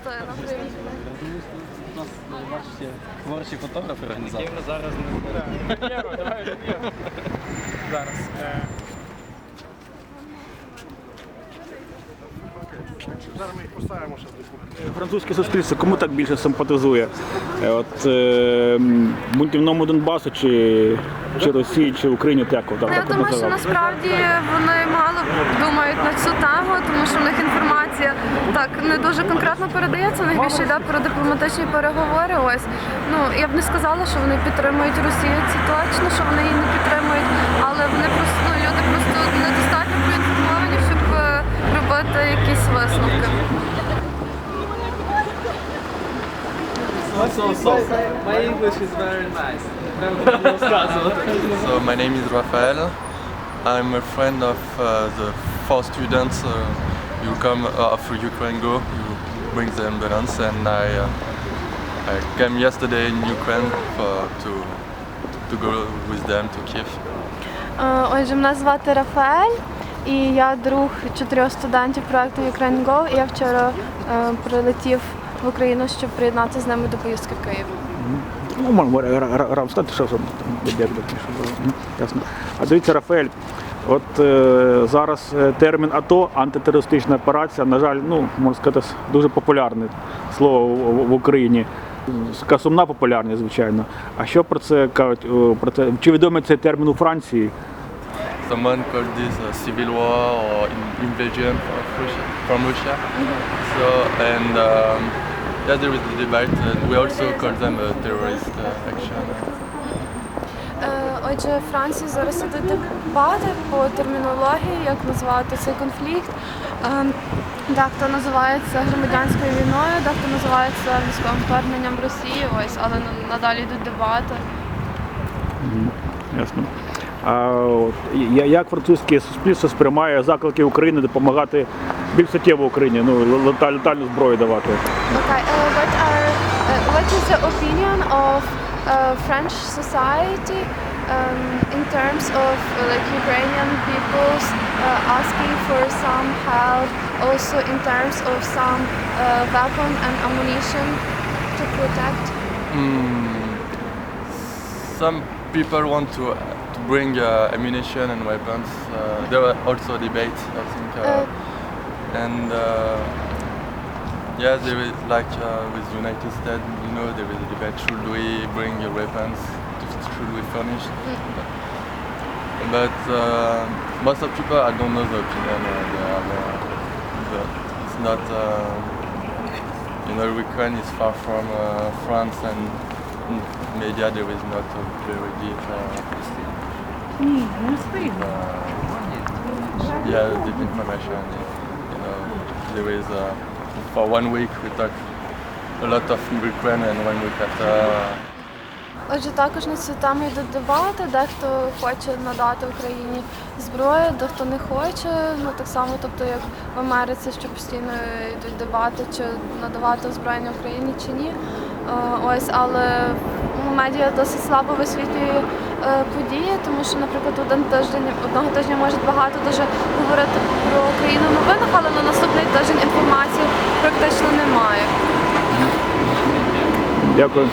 стоїть на українську. У нас бачиш, творчі фотографи організатори. зараз не Зараз. Зараз ми їх поставимо ще десь. Французьке суспільство кому так більше симпатизує? Е, От е, бунтівному Донбасу чи, чи Росії, чи Україні так, так, Ну, Я так думаю, що насправді вони мало думають на цю тему, тому що в них інформація так не дуже конкретно передається. Них більше йде про дипломатичні переговори. Ось ну я б не сказала, що вони підтримують Росію. Це точно, що вони її не підтримують, але вони просто ну, люди просто недостатньо проінформовані, щоб е, робити якісь висновки. My English is very nice. So my name is Rafael. I'm a friend of uh, the four students uh, you come uh, of Ukraine Go. You bring the ambulance, and I uh, I came yesterday in Ukraine for to to go with them to Kiev. Е, Отже, мене звати Рафаель, і я друг чотирьох студентів проекту Ukraine Go. І я вчора е, прилетів в Україну, щоб приєднатися з ними до поїздки в Київ. Ну, можемо ра- ра- стати, що було. Ясно. А дивіться, Рафаель, от е, зараз е, термін АТО, антитерористична операція, на жаль, ну, можна сказати, дуже популярне слово в, в- Україні. Така сумна популярність, звичайно. А що про це кажуть? Про це? Чи відомий цей термін у Франції? Someone called this a civil war or invasion Russia, from Russia. So and um, yeah, there is a debate, and we also call them a terrorist uh, action. Е, Отже, в Франції зараз ідуть дебати по термінології, як назвати цей конфлікт. Е, Дехто називається громадянською війною, дехто називається військовим вторгненням Росії. Ось, але на- надалі йдуть дебати. Ясно. А як французьке суспільство сприймає заклики України допомагати більш суттєво Україні, ну, летальну зброю давати? Okay, uh, what are uh, what is the opinion of uh, French society um, in terms of uh, like Ukrainian people's uh, asking for some help, also in terms of some uh, weapon and ammunition to protect? Mm. Some people want to to bring uh, ammunition and weapons. Uh, there were also debates, I think, uh, and uh, yeah, there is like uh, with United States, you know, there is a debate: should we bring your weapons? Should we furnish? But uh, most of people, I don't know the opinion. Uh, the, it's not. Uh, you know, Ukraine is far from uh, France, and media there is not a very deep. Yeah, deep information. You know, there is. Uh, for one week we talk a lot of Ukraine, and one week after. Отже, також на цю тему йдуть дебати. Дехто хоче надати Україні зброю, дехто не хоче. Ну так само, тобто як в Америці, що постійно йдуть дебати, чи надавати озброєння Україні чи ні. Е, Ось, але ну, медіа досить слабо висвітлює е, події, тому що, наприклад, один тиждень одного тижня може багато дуже говорити про Україну в новинах, але на наступний тиждень інформації практично немає. Дякую.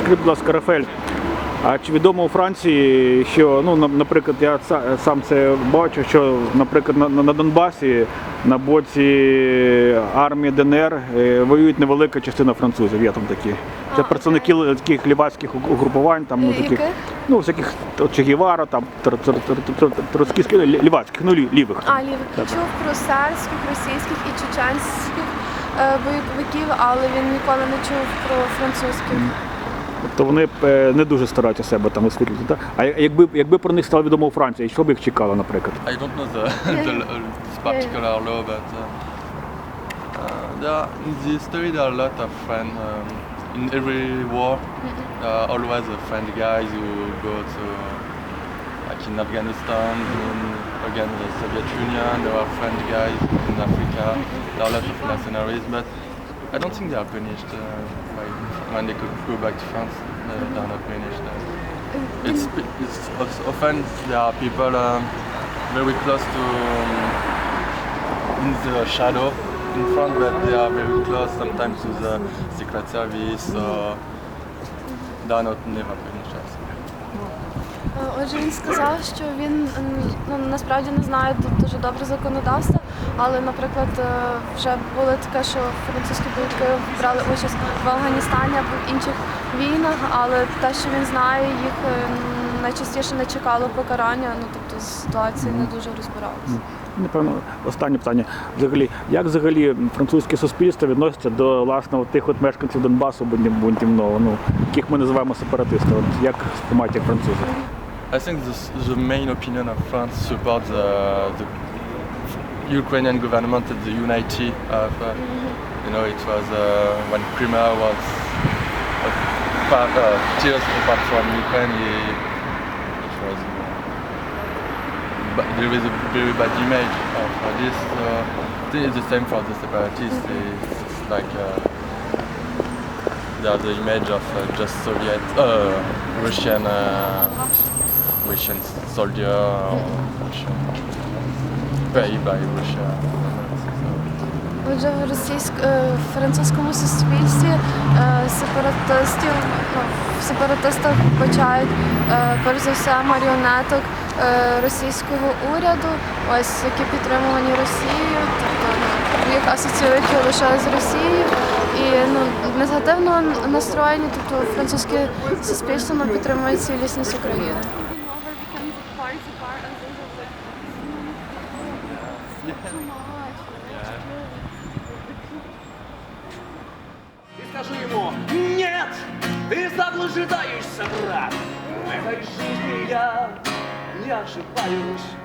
А скажіть, будь ласка, Рафель, а чи відомо у Франції, що, ну, на- наприклад, я са- сам це бачу, що, наприклад, на, на Донбасі на боці армії ДНР е, воюють невелика частина французів, є там такі. Це представники таких лівацьких уг- угрупувань, там, ну, таких, ну, всяких от Че Гевара, там, тр- тр- тр- тр- тр- троцкістських, лі- лівацьких, ну, лівих. А, лівий. Так. Чув про сербських, російських і чеченських е, бойовиків, але він ніколи не чув про французьких. Тобто вони е, не дуже стараються себе там висвітлювати. так? А якби, якби про них стало відомо у Франції, що б їх чекало, наприклад? I don't know the, the uh, this particular law, but uh, uh, there are, in the history there are a lot of friends. Um, in every war, there are always a friend guys who go to, like in Afghanistan, in, against the Soviet Union, there are friend guys in Africa. There are a lot of mercenaries, but I don't think they are punished uh, by, when they could go back to France. Uh, they are not punished. Uh, it's, it's of- often there are people um, very close to um, in the shadow in front, but they are very close sometimes to the Secret Service, so they are not never very chance. Е, Отже, він сказав, що він м, ну, насправді не знає ду- дуже добре законодавства, але, наприклад, е, вже було таке, що французькі бойовики брали участь в Афганістані або в інших війнах, але те, що він знає, їх е, найчастіше не чекало покарання, ну тобто з ситуації не дуже розбиралися. Напевно, останнє питання. Взагалі, як взагалі французьке суспільство відноситься до власне тих от мешканців Донбасу бунтівного, ну яких ми називаємо сепаратистами? От як сприймають як французи? I think the, the main opinion of France supports the, the Ukrainian government and the unity of, uh, you know, it was uh, when Crimea was a part, uh, tears apart from Ukraine, it, it was, uh, there is a very bad image of uh, this. Uh, think it's the same for the separatists. It's like uh, they have the image of uh, just Soviet, uh, Russian, uh, Russian soldier or Russian by Russia. So, Отже, в е, французькому суспільстві е, сепаратистів в сепаратистах вбачають е, перш за все маріонеток е, російського уряду, ось які підтримувані Росією, тобто ну, їх асоціюють лише з Росією. І ну, негативно настроєні, тобто французьке суспільство ну, підтримує цілісність України. И скажи ему, нет, ты заблуждаешься, брат. В этой жизни я не ошибаюсь.